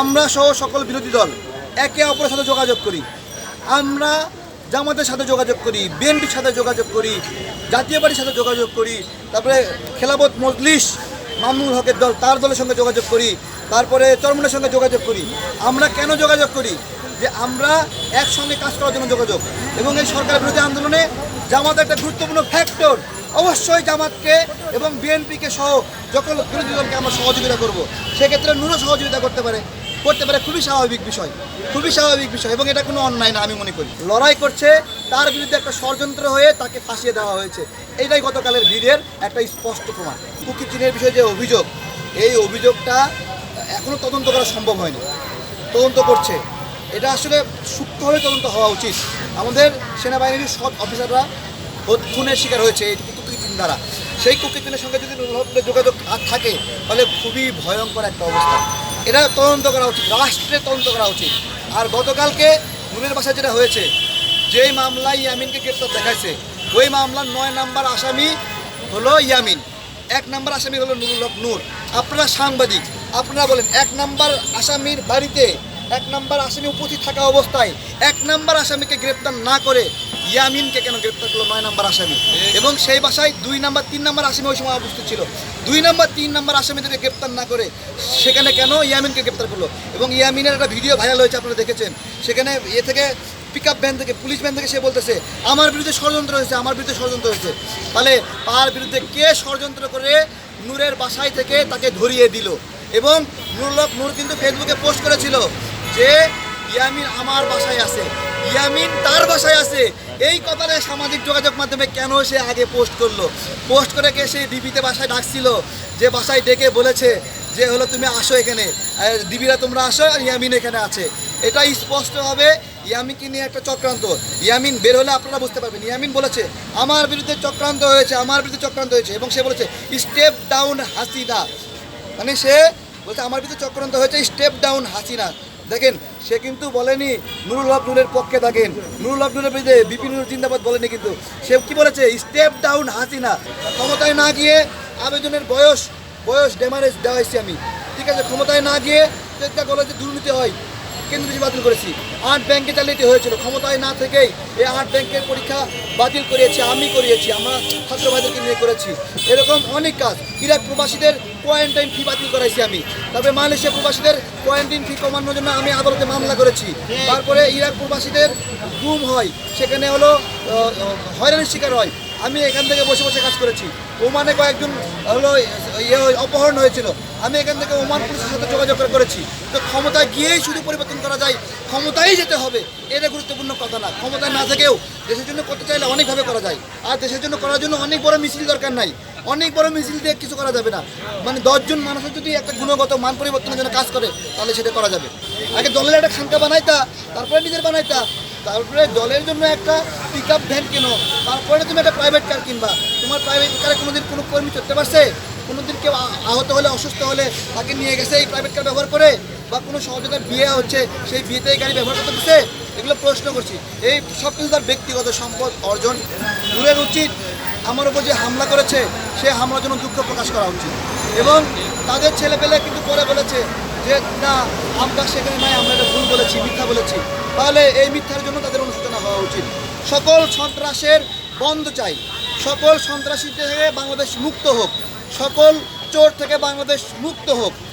আমরা সহ সকল বিরোধী দল একে অপরের সাথে যোগাযোগ করি। আমরা জামাতের সাথে যোগাযোগ করি, বিএনপির সাথে যোগাযোগ করি, জাতীয় পার্টির সাথে যোগাযোগ করি, তারপরে খেলাবত মজলিস, মামুনুল হকের দল, তার দলের সঙ্গে যোগাযোগ করি, তারপরে চরমনের সঙ্গে যোগাযোগ করি। আমরা কেন যোগাযোগ করি? যে আমরা একসঙ্গে কাজ করার জন্য যোগাযোগ। এবং এই সরকার বিরোধী আন্দোলনে জামাত একটা গুরুত্বপূর্ণ ফ্যাক্টর অবশ্যই জামাতকে এবং বিএনপিকে সহ সকল বিরোধী দলকে আমরা সহযোগিতা করব, সেক্ষেত্রে নুরও সহযোগিতা করতে পারে। করতে পারে খুবই স্বাভাবিক বিষয়, খুবই স্বাভাবিক বিষয় এবং এটা কোনো অন্যায় না আমি মনে করি। লড়াই করছে, তার বিরুদ্ধে একটা ষড়যন্ত্র হয়ে তাকে ফাঁসিয়ে দেওয়া হয়েছে। এটাই গতকালের ভিড়ের একটা স্পষ্ট প্রমাণ। কুকি চীনের বিষয়ে যে অভিযোগ, এই অভিযোগটা এখনও তদন্ত করা সম্ভব হয়নি। তদন্ত করছে। এটা আসলে সূক্ষ্মভাবে তদন্ত হওয়া উচিত। আমাদের সেনাবাহিনীর সব অফিসাররা খুনের শিকার হয়েছে, এই কুকিচিন দ্বারা। সেই কুকিচিনের সঙ্গে যদি যোগাযোগ থাকে, তাহলে খুবই ভয়ঙ্কর একটা অবস্থা। এটা তদন্ত করা উচিত রাষ্ট্রের তদন্ত করা উচিত। আর গতকালকে নুনের বাসায় যেটা হয়েছে, যেই মামলায় ইয়ামিনকে গ্রেপ্তার দেখাইছে, ওই মামলার নয় নাম্বার আসামি হলো ইয়ামিন, এক নাম্বার আসামি হলো নুরুল নূর। আপনারা সাংবাদিক, আপনারা বলেন, এক নাম্বার আসামির বাড়িতে এক নাম্বার আসামি উপস্থিত থাকা অবস্থায়, এক নাম্বার আসামিকে গ্রেপ্তার না করে ইয়ামিনকে কেন গ্রেপ্তার করল নয় নাম্বার আসামি? এবং সেই বাসায় দুই নাম্বার, তিন নাম্বার আসামি ওই সময় উপস্থিত ছিল। দুই নাম্বার, তিন নাম্বার আসামিদেরকে গ্রেপ্তার না করে সেখানে কেন ইয়ামিনকে গ্রেপ্তার করল? এবং ইয়ামিনের একটা ভিডিও ভাইরাল হয়েছে, আপনারা দেখেছেন। সেখানে এ থেকে পিক আপ ভ্যান থেকে, পুলিশ ভ্যান থেকে সে বলতেছে, আমার বিরুদ্ধে ষড়যন্ত্র হয়েছে, আমার বিরুদ্ধে ষড়যন্ত্র হয়েছে। তাহলে তার বিরুদ্ধে কে ষড়যন্ত্র করে নূরের বাসায় থেকে তাকে ধরিয়ে দিল? এবং নুরুলক নূর কিন্তু ফেসবুকে পোস্ট করেছিল যে ইয়ামিন আমার বাসায় আছে। ইয়ামিন তার বাসায় আছে। এই কথাটা সামাজিক যোগাযোগ মাধ্যমে কেন সে আগে পোস্ট করল? পোস্ট করে কে সে ডিবিতে বাসায় ডাকছিল? যে বাসায় ডেকে বলেছে যে, হলো, তুমি আসো এখানে। দিবিরা তোমরা আসো আর ইয়ামিন এখানে আছে। এটা স্পষ্টভাবে ইয়ামিনকে নিয়ে একটা চক্রান্ত। ইয়ামিন বের হলে আপনারা বুঝতে পারবেন। ইয়ামিন বলেছে, আমার বিরুদ্ধে চক্রান্ত হয়েছে, আমার বিরুদ্ধে চক্রান্ত হয়েছে। এবং সে বলেছে স্টেপ ডাউন হাসিনা। মানে সে বলছে, আমার বিরুদ্ধে চক্রান্ত হয়েছে স্টেপ ডাউন হাসিনা। দেখেন, সে কিন্তু বলেনি, নুরুল হক নুরের পক্ষে থাকেন। নুরুল হক নুরের বিরুদ্ধে বিপিন জিন্দাবাদ বলেনি কিন্তু। সে কি বলেছে? Step down Hasina. ক্ষমতায় না গিয়ে আবেদনের বয়স বয়স ডেমারেজ হয়েছি আমি। ঠিক আছে, ক্ষমতায় না গিয়ে চেষ্টা করলে যে দুর্নীতি হয়। কেন্দ্র বাতিল করেছি। আট ব্যাংকে চালিয়ে হয়েছিল। ক্ষমতায় না থেকেই এই আট ব্যাংকের পরীক্ষা বাতিল করিয়েছি, আমি করিয়েছি, আমরা ছাত্রবাদীকে নিয়ে করেছি। এরকম অনেক কাজ। ইরাক প্রবাসীদের কোয়ারেন্টাইন ফি বাতিল করাইছি আমি। তারপরে মালয়েশিয়া প্রবাসীদের কোয়ারেন্টাইন ফি কমানোর জন্য আমি আদালতে মামলা করেছি। তারপরে ইরাক প্রবাসীদের গুম হয়। সেখানে হলো হয়রানির শিকার হয়। আমি এখান থেকে বসে বসে কাজ করেছি। ওমানে কয়েকজন হলো ইয়ে অপহরণ হয়েছিল। আমি এখান থেকে ওমান পুলিশের সাথে যোগাযোগ করেছি। তো ক্ষমতায় গিয়েই শুধু পরিবর্তন করা যায় ক্ষমতায় যেতে হবে, এটা গুরুত্বপূর্ণ কথা না। ক্ষমতায় না থেকেও দেশের জন্য করতে চাইলে অনেকভাবে করা যায়। আর দেশের জন্য করার জন্য অনেক বড় মিছিল দরকার নাই। অনেক বড় মিছিল দিয়ে কিছু করা যাবে না। মানে দশজন মানুষের যদি একটা গুণগত মান পরিবর্তনের জন্য কাজ করে, তাহলে সেটা করা যাবে। আগে দলের একটা খানকা বানাইতা, তারপরে নিজের বানাইতা। তারপরে দলের জন্য একটা পিক আপ ভ্যান কেনো, তারপরে তুমি একটা প্রাইভেট কার কিনবা। তোমার প্রাইভেট কারে কোনোদিন কোনো কর্মী চড়তে পারছে? কোনোদিন কেউ আহত হলে, অসুস্থ হলে তাকে নিয়ে গেছে এই প্রাইভেট কার ব্যবহার করে? বা কোনো সহযোগিতার বিয়ে হচ্ছে, সেই বিয়েতে এই গাড়ি ব্যবহার করতে দিচ্ছে এগুলো প্রশ্ন করছি। এই সব কিছু তার ব্যক্তিগত সম্পদ অর্জন। দূরের উচিত, আমার উপর যে হামলা করেছে, সে হামলার জন্য দুঃখ প্রকাশ করা উচিত। এবং তাদের ছেলেপেলে কিন্তু পরে বলেছে যে না আমরা সেখানে নাই, আমরা এটা ভুল বলেছি, মিথ্যা বলেছি। তাহলে এই মিথ্যার জন্য তাদের অনুশোচনা হওয়া উচিত। সকল সন্ত্রাসের বন্ধ চাই। সকল সন্ত্রাসী থেকে বাংলাদেশ মুক্ত হোক। সকল চোর থেকে বাংলাদেশ মুক্ত হোক।